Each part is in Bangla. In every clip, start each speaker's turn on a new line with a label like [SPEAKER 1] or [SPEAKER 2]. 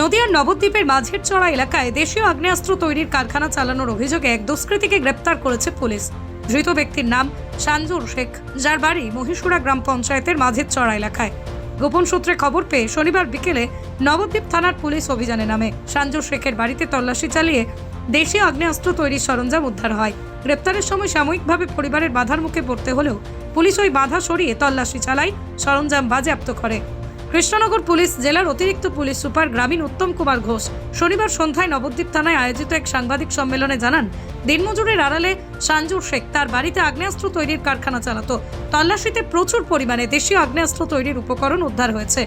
[SPEAKER 1] নদিয়ার নবদ্বীপের মাঝের চড়া এলাকায় দেশীয় আগ্নেয়াস্ত্র তৈরির কারখানা চালানোর অভিযোগে এক দুষ্কৃতীকে গ্রেপ্তার করেছে পুলিশ। ধৃত ব্যক্তির নাম সানজুর শেখ, যার বাড়ি মহিষুরা গ্রাম পঞ্চায়েতের মাঝের চড়া এলাকায়। গোপন সূত্রে খবর পেয়ে শনিবার বিকেলে নবদ্বীপ থানার পুলিশ অভিযানে নামে। সানজুর শেখের বাড়িতে তল্লাশি চালিয়ে দেশীয় আগ্নেয়াস্ত্র তৈরির সরঞ্জাম উদ্ধার হয়। গ্রেপ্তারের সময় সাময়িকভাবে পরিবারের বাধার মুখে পড়তে হলেও পুলিশ ওই বাধা সরিয়ে তল্লাশি চালায়, সরঞ্জাম বাজেয়াপ্ত করে। কৃষ্ণনগর পুলিশ, জেলার অতিরিক্ত পুলিশ সুপার গ্রামীণ উত্তম কুমার ঘোষ শনিবার সন্ধ্যায় নবদ্বীপ থানায় আয়োজিত এক সাংবাদিক সম্মেলনে জানান, দিনমজুরের আড়ালে সাঞ্জুর শেখ তার বাড়িতে আগ্নেয়াস্ত্র তৈরির কারখানা চালাতো। তল্লাশিতে প্রচুর পরিমাণে দেশীয় আগ্নেয়াস্ত্র তৈরির উপকরণ উদ্ধার হয়েছে।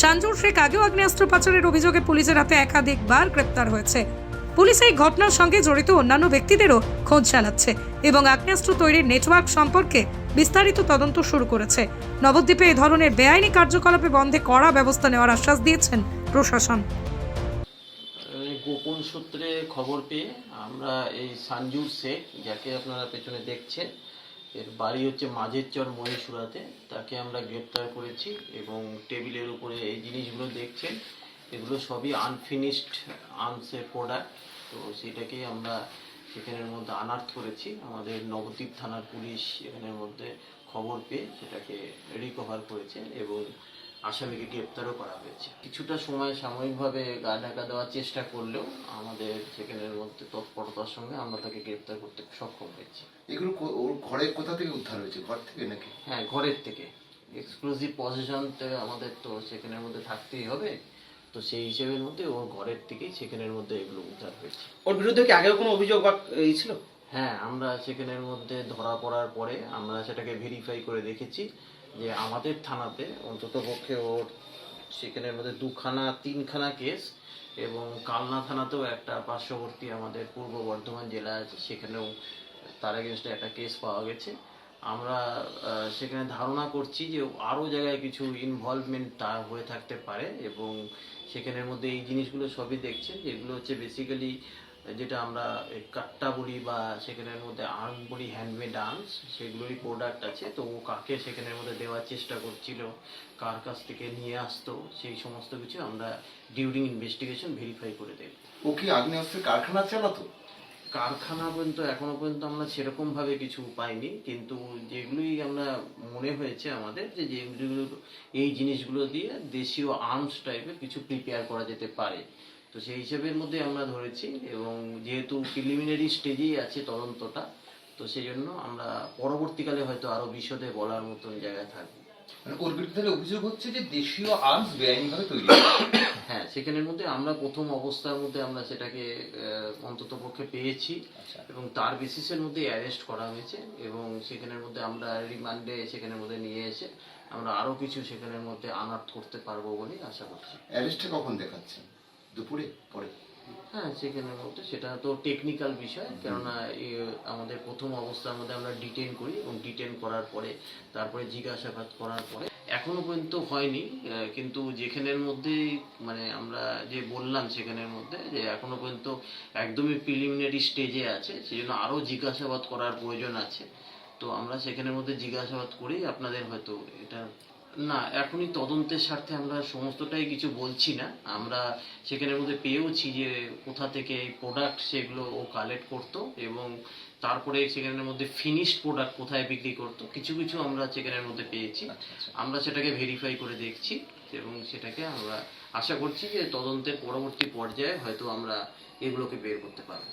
[SPEAKER 1] সাঞ্জুর শেখ আগেও আগ্নেয়াস্ত্র পাচারের অভিযোগে পুলিশের হাতে একাধিকবার গ্রেপ্তার হয়েছে। পুলিশ এই ঘটনার সঙ্গে জড়িত অন্যান্য ব্যক্তিদেরও খোঁজ চালাচ্ছে এবং আগ্নেয়াস্ত্র তৈরির নেটওয়ার্ক সম্পর্কে বিস্তারিত তদন্ত শুরু করেছে। নবদ্বীপে এই ধরনের বেআইনি কার্যকলাপে বন্ধে কড়া ব্যবস্থা নেওয়ার আশ্বাস দিয়েছেন প্রশাসন।
[SPEAKER 2] গোপন সূত্রে খবর পেয়ে আমরা এই সানজুর শেখ, যাকে আপনারা পেছনে দেখছেন, এর বাড়ি হচ্ছে মাঝের চর মহীশুরাতে, তাকে আমরা গ্রেপ্তার করেছি এবং টেবিলের উপরে এই জিনিসগুলো দেখছেন। এগুলো সবই আনফিনিশড আনসে প্রোডাক্ট তো সেটাকে আমরা সেখানের মধ্যে আনার্থ করেছি। আমাদের নবদ্বীপ থানার পুলিশ এখানের মধ্যে খবর পেয়ে সেটাকে রিকভার করেছে এবং আসামিকে গ্রেপ্তারও করা হয়েছে। কিছুটা সময় সাময়িকভাবে গা ঢাকা দেওয়ার চেষ্টা করলেও আমাদের সেখানের মধ্যে তৎপরতার সঙ্গে আমরা তাকে গ্রেপ্তার করতে সক্ষম হয়েছি।
[SPEAKER 3] এগুলো ওর ঘরের কোথা থেকে উদ্ধার হয়েছে? ঘর থেকে নাকি?
[SPEAKER 2] হ্যাঁ ঘরের থেকে। এক্সক্লুসিভ পজিশন আমাদের তো সেখানের মধ্যে থাকতেই হবে। তো সেই হিসেবের মধ্যে ওর ঘরের থেকেই সেখানের মধ্যে এগুলো উদ্ধার হয়েছে।
[SPEAKER 4] ওর বিরুদ্ধে কি আগেও কোনো অভিযোগ বা এই ছিল?
[SPEAKER 2] হ্যাঁ আমরা সেখানের মধ্যে ধরা পড়ার পরে আমরা সেটাকে ভেরিফাই করে দেখেছি যে আমাদের থানাতে অন্তত পক্ষে ওর সেখানের মধ্যে দুখানা তিনখানা কেস এবং কালনা থানাতেও একটা পার্শ্ববর্তী আমাদের পূর্ব বর্ধমান জেলা আছে সেখানেও তার এগেনস্টে একটা কেস পাওয়া গেছে। আমরা সেখানে ধারণা করছি যে আরও জায়গায় কিছু ইনভলভমেন্ট তার হয়ে থাকতে পারে এবং সেখানের মধ্যে এই জিনিসগুলো সবই দেখছেন যেগুলো হচ্ছে বেসিক্যালি যেটা আমরা কাট্টা বলি বা সেখানের মধ্যে আর্ম বলি হ্যান্ডমেড আর্মস সেগুলোরই প্রোডাক্ট আছে। তো ও কাকে সেখানের মধ্যে দেওয়ার চেষ্টা করছিল, কার কাছ থেকে নিয়ে আসতো, সেই সমস্ত কিছু আমরা ডিউরিং ইনভেস্টিগেশন ভেরিফাই করে দেব
[SPEAKER 3] ও কি আগ্নেয়াস্ত্রের কারখানা চালাতো?
[SPEAKER 2] কারখানা পর্যন্ত, এখনও পর্যন্ত আমরা সেরকম ভাবে কিছু পাইনি, কিন্তু যেগুলোই আমরা মনে হয়েছে আমাদের, যে যেগুলো, এই জিনিসগুলো দিয়ে দেশীয় আর্মস টাইপের কিছু প্রিপেয়ার করা যেতে পারে। তো সেই হিসেবের মধ্যে আমরা ধরেছি, এবং যেহেতু প্রিলিমিনারি স্টেজেই আছে তদন্তটা, তো সেই জন্য আমরা পরবর্তীকালে হয়তো আরও বিশদে বলার মতন জায়গায় থাকব।
[SPEAKER 3] মানে অভিযোগ হচ্ছে যে দেশীয় আর্মস বেআইনিভাবে তৈরি
[SPEAKER 2] হ্যাঁ সেখানের মধ্যে আমরা প্রথম অবস্থার মধ্যে আমরা সেটাকে অন্তত পক্ষে পেয়েছি
[SPEAKER 3] আচ্ছা।
[SPEAKER 2] এবং তার বেসিসের মধ্যে অ্যারেস্ট করা হয়েছে এবং সেখানের মধ্যে আমরা রিমান্ডে সেখানের মধ্যে নিয়ে এসে আমরা আরও কিছু সেখানের মধ্যে আনার্ট করতে পারব বলে আশা করছি।
[SPEAKER 3] অ্যারেস্টে কখন দেখাচ্ছেন? দুপুরে? পরে?
[SPEAKER 2] হ্যাঁ সেখানের মধ্যে। সেটা তো টেকনিক্যাল বিষয় কেননা আমাদের প্রথম অবস্থার মধ্যে আমরা ডিটেন করি এবং ডিটেন করার পরে তারপরে জিজ্ঞাসাবাদ করার পরে এখনও পর্যন্ত হয়নি কিন্তু যেখানের মধ্যে মানে আমরা যে বললাম সেখানের মধ্যে, যে এখনও পর্যন্ত একদমই প্রিলিমিনারি স্টেজে আছে সেই জন্য আরও জিজ্ঞাসাবাদ করার প্রয়োজন আছে। তো আমরা সেখানের মধ্যে জিজ্ঞাসাবাদ করেই আপনাদের হয়তো এটা না এখনই তদন্তের স্বার্থে আমরা সমস্তটাই কিছু বলছি না। আমরা সেখানের মধ্যে পেয়েওছি যে কোথা থেকে এই প্রোডাক্ট সেগুলো ও কালেক্ট করতো এবং তারপরে সেখানের মধ্যে ফিনিশড প্রোডাক্ট কোথায় বিক্রি করতো কিছু কিছু আমরা সেখানের মধ্যে পেয়েছি। আমরা সেটাকে ভেরিফাই করে দেখছি এবং সেটাকে আমরা আশা করছি যে তদন্তের পরবর্তী পর্যায়ে হয়তো আমরা এগুলোকে বের করতে পারব।